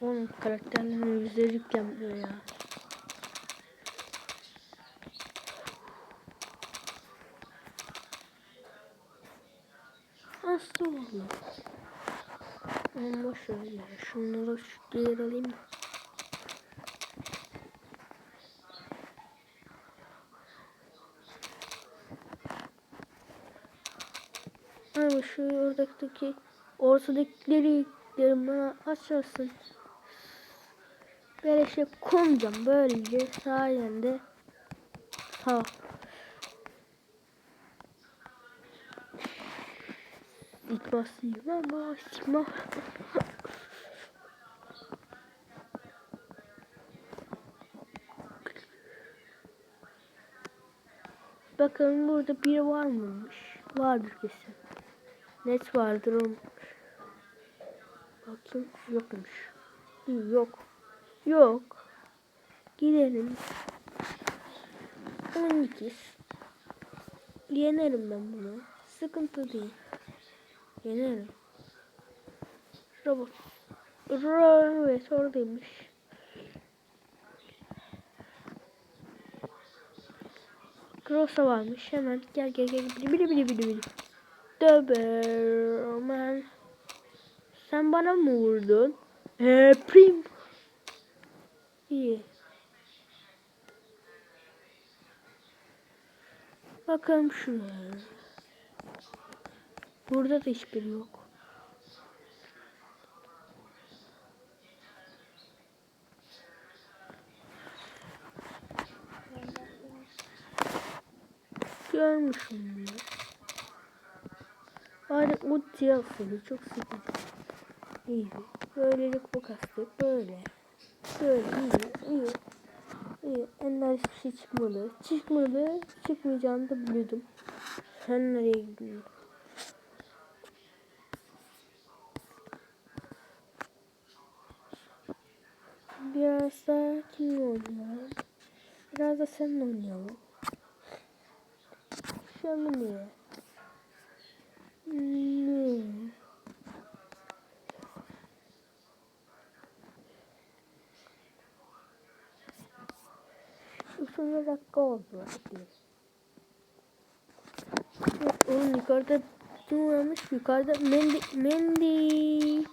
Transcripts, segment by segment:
Onun karakterlerine yüzleri yüklenmiyor ya. Hasta oldu. Ama şöyle şunları şu geri alayım. Ama şu oradaki ortadakileri yüklerim bana açarsın. Böyle şey konacağım böylece sayende sağ ol. İtmasıyım ama sıkma. Bakalım burada biri var mıymış? Vardır kesin. Net vardır onun. Bakayım yokmuş. Yok. Yok. Gidelim. 12. Yenerim ben bunu. Sıkıntı değil. Yenerim. Robot. Ro evet oradaymış. Cross'a varmış. Hemen gel gel gel. Bili bili bili bili bili. Doberman. Sen bana mı vurdun? Eee prim. İyi. Bakalım şuraya. Burada da hiçbir yok. Görmüşüm bunu. Bari ulti yapsaydı çok sıkıcı. İyi. Böylelik bu kastı. Böyle. Böyle iyi. iyi. İyi. Ender şey çıkmadı. Çıkmadı. Çıkmayacağını da biliyordum. Sen nereye gidiyorsun? Biraz da kimle oynayalım? Biraz da seninle oynayalım. Şöyle niye? Hmm. 30 dakika oldu arkadaşlar. Oğlum yukarıda kim varmış? Yukarıda Mendi. Mendi.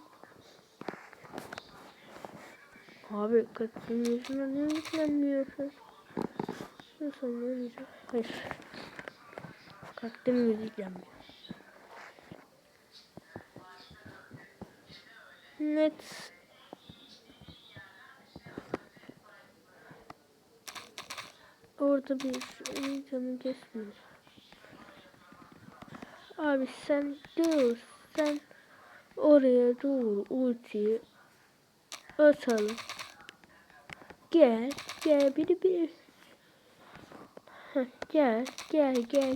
Abi kaçın yaşına ne yüklenmiyorsun? Nasıl ne olacak? Hayır. Kalktım müziklenmiyor. Evet Orada bir canı kesmiyor. Abi sen dur. Sen oraya doğru ultiyi atalım. Gel. Gel biri bir. Gel. Gel gel.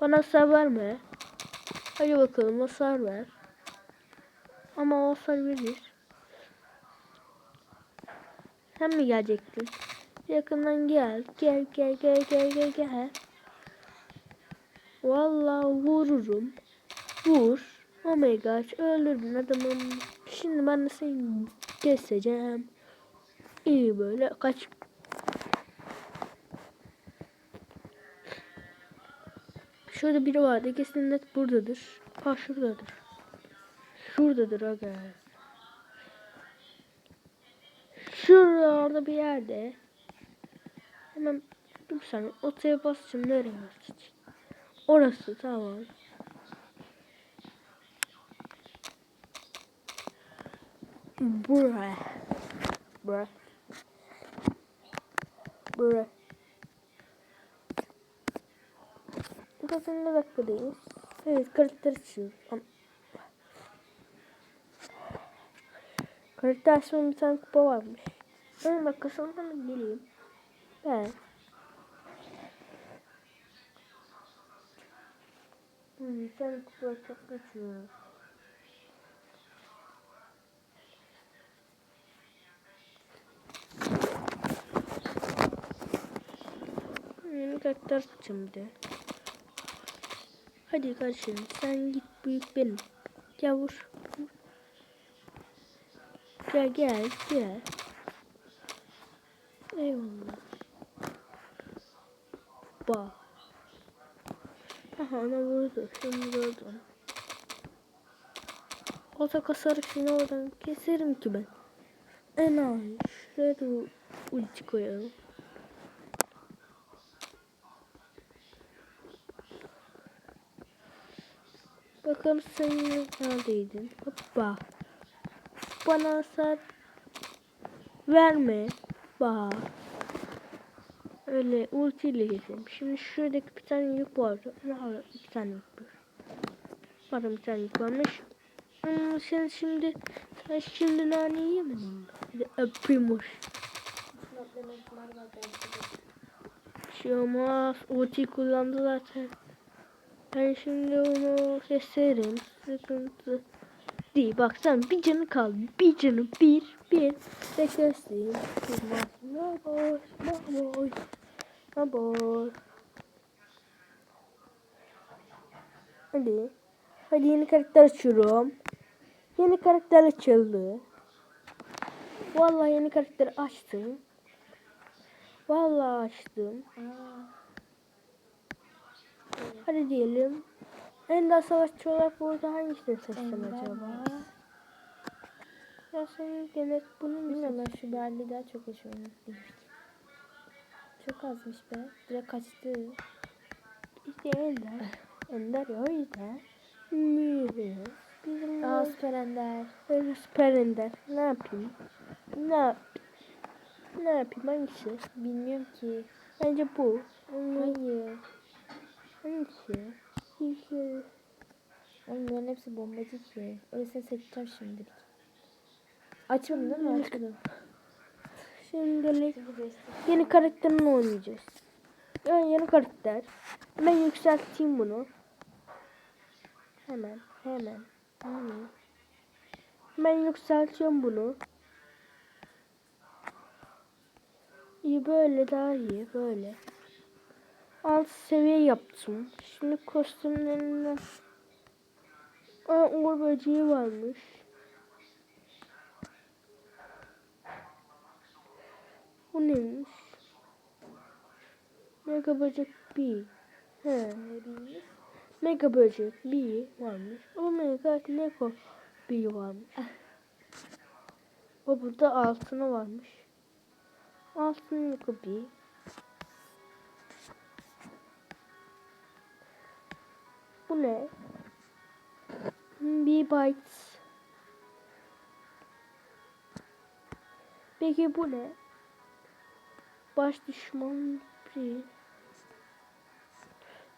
Bana hasar verme. Hadi bakalım hasar ver. Ama hasar verir. Sen mi gelecektin? Yakından gel. Gel gel gel gel gel gel. Vallahi vururum. Vur. Oh my gosh öldürdün adamım. Şimdi ben de seni keseceğim. İyi böyle kaç. Şurada biri vardı. Kesin net buradadır. Ha şuradadır. Şuradadır aga. Şurada bir yerde. Hemen dur saniye. Otaya basacağım. Nereye basacağım? Orası tamam. Buraya. Buraya. Buraya. Zaten ne dakikadayız? Evet karakter açıyoruz. Karakter açmanın bir tane kupa varmış. Ön dakikasında mı geleyim? Ben. Hmm, sen kupa çok kaçıyoruz. Yeni karakter bir de. Hadi kardeşim sen git büyük benim. Gel vur. Gel gel gel. Eyvallah. Bak. Aha ona vurdu. Şimdi vurdum. Olsa kasarıp şimdi oradan keserim ki ben. En az. Şuraya da ulti koyalım. Bakalım sen neredeydin? Hoppa. Bana hasar verme. Bak. Öyle ultiyle geçelim. Şimdi şuradaki bir tane yük vardı. Ne var? İki tane yük var. Pardon bir tane yük varmış. Hmm, sen şimdi sen şimdi nane yemedin. Bir de öpeyim hoş. Bir şey olmaz. Ulti kullandı zaten. Ben şimdi onu keserim. Sıkıntı değil. Bak sen bir canı kaldı. Bir canı bir. Bir. Ve kestim. Baboş. Baboş. Baboş. Hadi. Hadi yeni karakter açıyorum. Yeni karakter açıldı. Vallahi yeni karakter açtım. Vallahi açtım. Hadi diyelim. Ender savaşçı olarak burada hangisini seçsem acaba? Ya sen gene bunu mu Bilmiyorum ben şu Berli daha çok hoşuma gitti. Çok azmış be. Direkt kaçtı. İşte Ender. Ender ya o yüzden. Mürüz. Bizim Aa Süper Ender. öyle süper Ender. Ne yapayım? Ne yap? Ne yapayım hangisi? Bilmiyorum ki. Bence bu. Hayır. Hangisi? İşte. Oğlum bunların hepsi bombacı ki. Öylesine seçeceğim şimdilik. Açmadım değil mi? Açmadım. Şimdilik yeni karakterini oynayacağız. Yani yeni karakter. Ben yükselteyim bunu. Hemen, hemen. Ben yükseltiyorum bunu. İyi böyle daha iyi böyle. Alt seviye yaptım. Şimdi kostümlerinden Aa, Uğur böceği varmış. Bu neymiş? Mega böcek bir. He. Ne bileyim. Mega böcek bir varmış. O mega neko bir varmış. o burada altını varmış. Altın neko bir. Bu ne? Bir bytes. Peki bu ne? Baş düşman bir.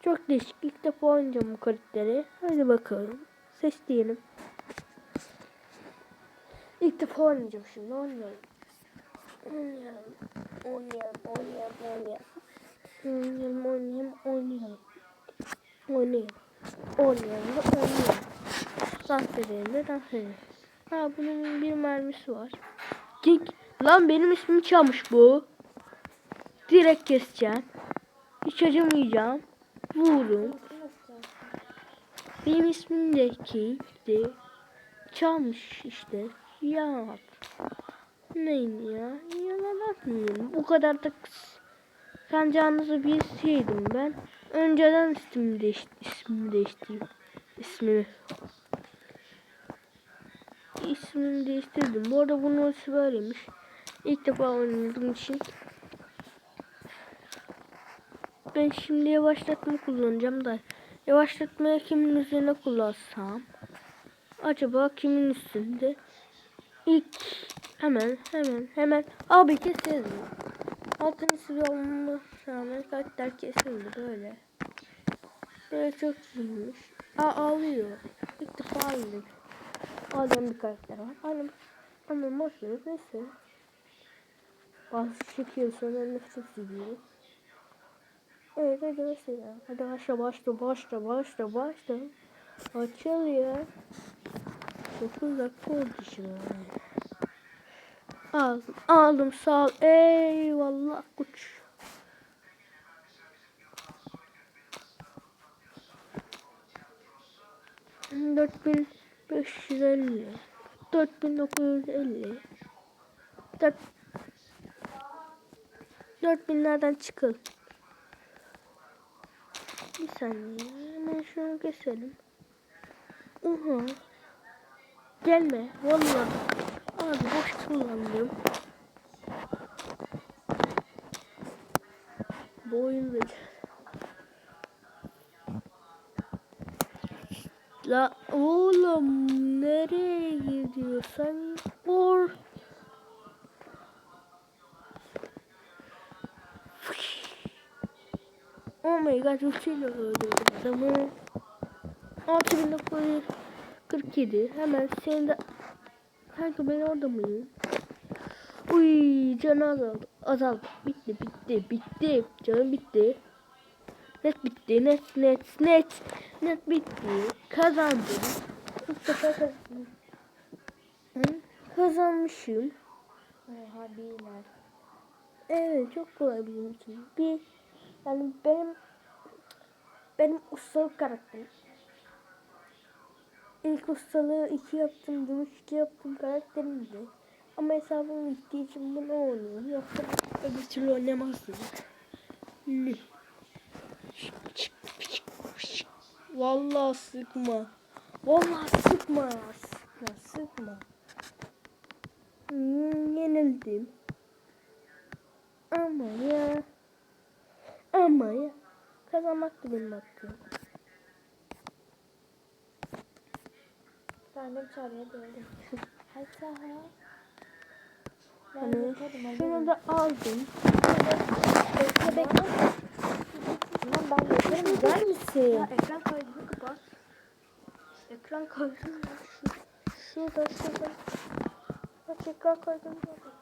Çok değişik. İlk defa oynayacağım bu karakteri. Hadi bakalım. Seç diyelim. İlk defa oynayacağım şimdi. Oynayalım. Oynayalım. Oynayalım. Oynayalım. Oynayalım. Oynayalım. Oynayalım. Oynayalım. Oynayalım. Oynayalım. Oynayalım. Dans edelim de dans edelim. Ha bunun bir mermisi var. King. Lan benim ismimi çalmış bu. Direkt keseceğim. Hiç acımayacağım. Vurun. Benim ismim de Kate'di. Çalmış işte. Ya. Neyim ya? Yalan atmıyorum. Bu kadar da kıs- Sancağınızı bilseydim ben. Önceden ismimi değiş ismimi değiştirdim. İsmimi. İsmini değiştirdim. Bu arada bunun ölçüsü böyleymiş. İlk defa oynadığım için. Ben şimdi yavaşlatma kullanacağım da. Yavaşlatmaya kimin üzerine kullansam? Acaba kimin üstünde? İlk hemen hemen hemen abi kesildi. Altın ismi olmama rağmen karakter kesildi böyle. Böyle çok iyiymiş. Aa ağlıyor. İlk defa ağlıyor. Ağlayan bir karakter var. Hani ama boş neyse. Bazı çekiyor sonra nefret ediyorum. Evet mesela. Hadi başla başla başla başla başla. Açıl ya. 9 dakika oldu şimdi. Aldım aldım sağ ol. Eyvallah kuş. Dört bin beş yüz elli. 4950 4 4000'lerden çıkıl. Bir saniye. Hemen şunu keselim. Uhu. Gelme. Vallahi. Abi boş kullandım. Bu oyunda La oğlum nereye gidiyorsan vur. Oh my god uçuyla öldürdüm adamı. 6947 hemen senin de Kanka ben orada mıyım? Uy canı azaldı. Azaldı. Bitti bitti bitti. Canım bitti. Net bitti. Net net net. Net bitti. Kazandım. Hı? Kazanmışım. Oha. Evet çok kolay bizim için. Bir yani benim benim ustalık karakterim. İlk ustalığı iki yaptım, dövüş iki yaptım karakterimdi. Ama hesabım bittiği için bunu oynuyorum. Yoksa öbür türlü oynamazdım. Vallahi sıkma. Vallahi sıkma. Sıkma sıkma. Hmm, yenildim. Ama ya. Ama ya. Kazanmak da benim hakkım. Annem çağırıyor geldim. Hay saha. Ben Hani şunu da aldım. Bekle bekle. Tamam ben yaparım. Gider misin? Ya ekran kaydını kapat. Ekran kaydını Şurada şurada. Bak ekran kaydını kapat.